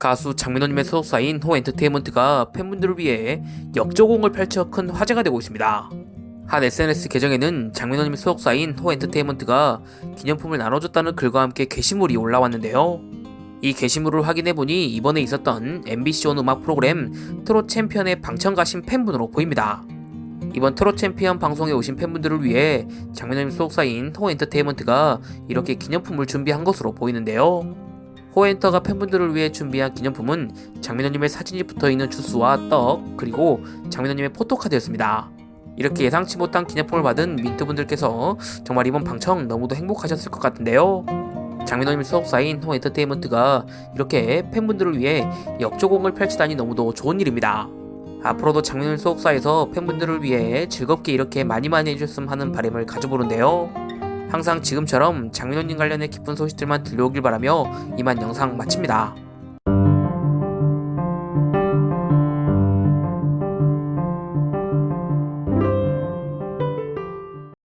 가수 장민호님의 소속사인 호엔터테인먼트가 팬분들을 위해 역조공을 펼쳐 큰 화제가 되고 있습니다. 한 SNS 계정에는 장민호님의 소속사인 호엔터테인먼트가 기념품을 나눠줬다는 글과 함께 게시물이 올라왔는데요. 이 게시물을 확인해보니 이번에 있었던 MBC 온 음악 프로그램 트롯 챔피언에 방청 가신 팬분으로 보입니다. 이번 트롯 챔피언 방송에 오신 팬분들을 위해 장민호님 소속사인 호엔터테인먼트가 이렇게 기념품을 준비한 것으로 보이는데요. 호엔터가 팬분들을 위해 준비한 기념품은 장민호님의 사진이 붙어있는 주스와 떡 그리고 장민호님의 포토카드였습니다. 이렇게 예상치 못한 기념품을 받은 민트분들께서 정말 이번 방청 너무도 행복하셨을 것 같은데요. 장민호님 소속사인 호엔터테인먼트가 이렇게 팬분들을 위해 역조공을 펼치다니 너무도 좋은 일입니다. 앞으로도 장민호님 소속사에서 팬분들을 위해 즐겁게 이렇게 많이 많이 해줬으면 하는 바람을 가져보는데요. 항상 지금처럼 장민호님 관련의 기쁜 소식들만 들려오길 바라며 이만 영상 마칩니다.